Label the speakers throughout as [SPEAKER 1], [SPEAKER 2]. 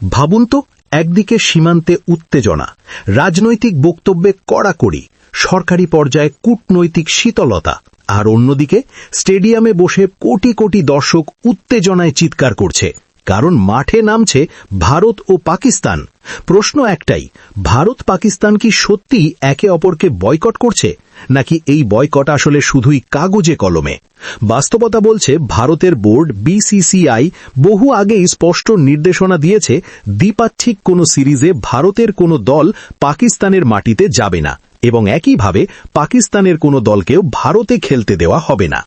[SPEAKER 1] ভাবুন তো, একদিকে সীমান্তে উত্তেজনা, রাজনৈতিক বক্তব্যে কড়াকড়ি, সরকারি পর্যায়ে কূটনৈতিক শীতলতা, আর অন্যদিকে স্টেডিয়ামে বসে কোটি কোটি দর্শক উত্তেজনায় চিৎকার করছে। কারণ মাঠে নামছে ভারত ও পাকিস্তান। প্রশ্ন একটাই, ভারত পাকিস্তান কি সত্যি একে অপরকে বয়কট করছে, নাকি এই বয়কট আসলে শুধুই কাগজে কলমে? বাস্তবতা বলছে ভারতের বোর্ড বিসিসিআই বহু আগেই স্পষ্ট নির্দেশনা দিয়েছে, দ্বিপাক্ষিক কোনো সিরিজে ভারতের কোনো দল পাকিস্তানের মাটিতে যাবে না, এবং একইভাবে পাকিস্তানের কোনো দলকেও ভারতে খেলতে দেওয়া হবে না।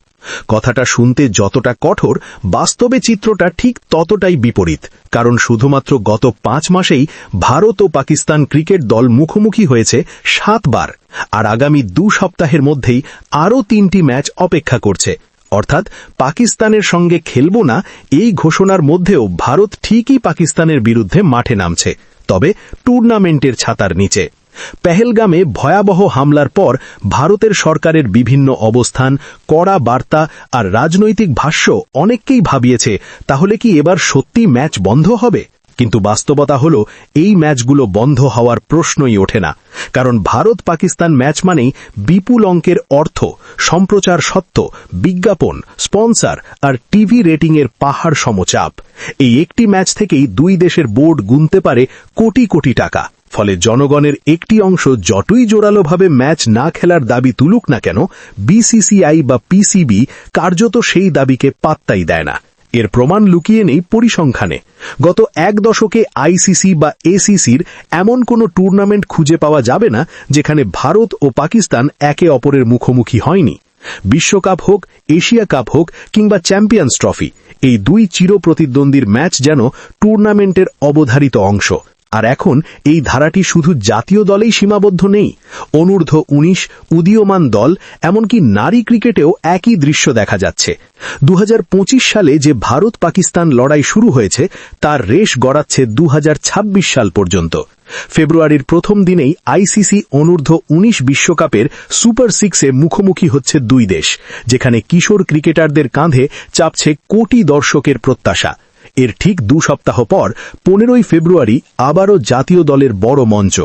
[SPEAKER 1] কথাটা শুনতে যতটা কঠোর, বাস্তবে চিত্রটা ঠিক ততটাই বিপরীত, কারণ শুধুমাত্র গত পাঁচ মাসেই ভারত ও পাকিস্তান ক্রিকেট দল মুখোমুখি হয়েছে সাতবার, আর আগামী দু সপ্তাহের মধ্যেই আরও তিনটি ম্যাচ অপেক্ষা করছে। অর্থাৎ পাকিস্তানের সঙ্গে খেলব না এই ঘোষণার মধ্যেও ভারত ঠিকই পাকিস্তানের বিরুদ্ধে মাঠে নামছে, তবে টুর্নামেন্টের ছাতার নিচে। পেহেলগামে ভয়াবহ হামলার পর ভারতের সরকারের বিভিন্ন অবস্থান, কড়া বার্তা আর রাজনৈতিক ভাষ্য অনেককেই ভাবিয়েছে, তাহলে কি এবার সত্যি ম্যাচ বন্ধ হবে? কিন্তু বাস্তবতা হল, এই ম্যাচগুলো বন্ধ হওয়ার প্রশ্নই ওঠে না। কারণ ভারত পাকিস্তান ম্যাচ মানেই বিপুল অঙ্কের অর্থ, সম্প্রচার সত্ত্ব, বিজ্ঞাপন, স্পন্সর আর টিভি রেটিংয়ের পাহাড় সমচাপ। এই একটি ম্যাচ থেকেই দুই দেশের বোর্ড গুনতে পারে কোটি কোটি টাকা। ফলে জনগণের একটি অংশ যতই জোরালোভাবে ম্যাচ না খেলার দাবি তুলুক না কেন বিসিসিআই বা পিসিবি কার্যত সেই দাবিকে পাত্তাই দেয় না। এর প্রমাণ লুকিয়ে নেই পরিসংখ্যানে। গত এক দশকে আইসিসি বা এসিসির এমন কোনো টুর্নামেন্ট খুঁজে পাওয়া যাবে না, যেখানে ভারত ও পাকিস্তান একে অপরের মুখোমুখি হয়নি। বিশ্বকাপ হোক, এশিয়া কাপ হোক কিংবা চ্যাম্পিয়ন্স ট্রফি, এই দুই চিরপ্রতিদ্বন্দ্বীর ম্যাচ যেন টুর্নামেন্টের অবধারিত অংশ। আর এখন এই ধারাটি শুধু জাতীয় দলেই সীমাবদ্ধ নেই। অনূর্ধ্ব উনিশ উদীয়মান দল, এমনকি নারী ক্রিকেটেও একই দৃশ্য দেখা যাচ্ছে। দু হাজার পঁচিশ সালে যে ভারত পাকিস্তান লড়াই শুরু হয়েছে, তার রেশ গড়াচ্ছে দু হাজার ছাব্বিশ সাল পর্যন্ত। ফেব্রুয়ারির প্রথম দিনেই আইসিসি অনূর্ধ্ব উনিশ বিশ্বকাপের সুপার সিক্সে মুখোমুখি হচ্ছে দুই দেশ, যেখানে কিশোর ক্রিকেটারদের কাঁধে চাপছে কোটি দর্শকের প্রত্যাশা। এর ঠিক দু সপ্তাহ পর পনেরোই ফেব্রুয়ারি আবারও জাতীয় দলের বড় মঞ্চ।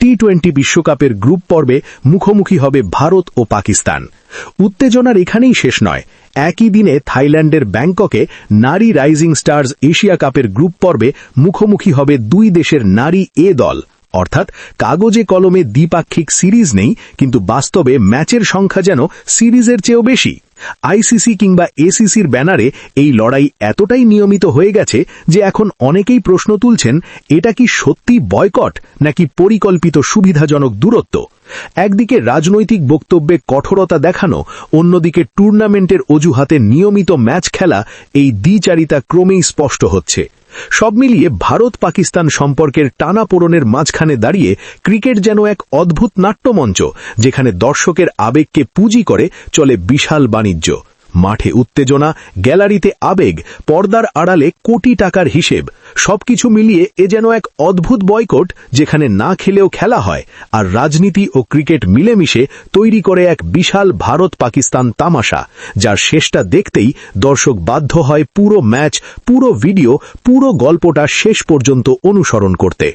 [SPEAKER 1] টি টোয়েন্টি বিশ্বকাপের গ্রুপ পর্বে মুখোমুখি হবে ভারত ও পাকিস্তান। উত্তেজনার এখানেই শেষ নয়। একই দিনে থাইল্যান্ডের ব্যাংককে নারী রাইজিং স্টার্স এশিয়া কাপের গ্রুপ পর্বে মুখোমুখি হবে দুই দেশের নারী এ দল। অর্থাৎ কাগজে কলমে দ্বিপাক্ষিক সিরিজ নেই, কিন্তু বাস্তবে ম্যাচের সংখ্যা যেন সিরিজের চেয়েও বেশি। আইসিসি কিংবা এসিসির ব্যানারে এই লড়াই এতটাই নিয়মিত হয়ে গেছে যে এখন অনেকেই প্রশ্ন তুলছেন, এটা কি সত্যি বয়কট নাকি পরিকল্পিত সুবিধাজনক দূরত্ব? একদিকে রাজনৈতিক বক্তব্যে কঠোরতা দেখানো, অন্যদিকে টুর্নামেন্টের অজুহাতে নিয়মিত ম্যাচ খেলা, এই দ্বিচারিতা ক্রমেই স্পষ্ট হচ্ছে। সব মিলিয়ে ভারত পাকিস্তান সম্পর্কের টানাপোড়নের মাঝখানে দাঁড়িয়ে ক্রিকেট যেন এক অদ্ভুত নাট্যমঞ্চ, যেখানে দর্শকের আবেগকে পুঁজি করে চলে বিশাল বাণিজ্য। মাঠে উত্তেজনা, গ্যালারিতে আবেগ, পর্দার আড়ালে কোটি টাকার হিসেব, সবকিছু মিলিয়ে এ যেন এক অদ্ভুত বয়কট যেখানে না খেলেও খেলা হয় আর রাজনীতি ও ক্রিকেট মিলেমিশে তৈরি করে এক বিশাল ভারত পাকিস্তান তামাশা, যার শেষটা দেখতেই দর্শক বাধ্য হয় পুরো ম্যাচ, পুরো ভিডিও, পুরো গল্পটা শেষ পর্যন্ত অনুসরণ করতে।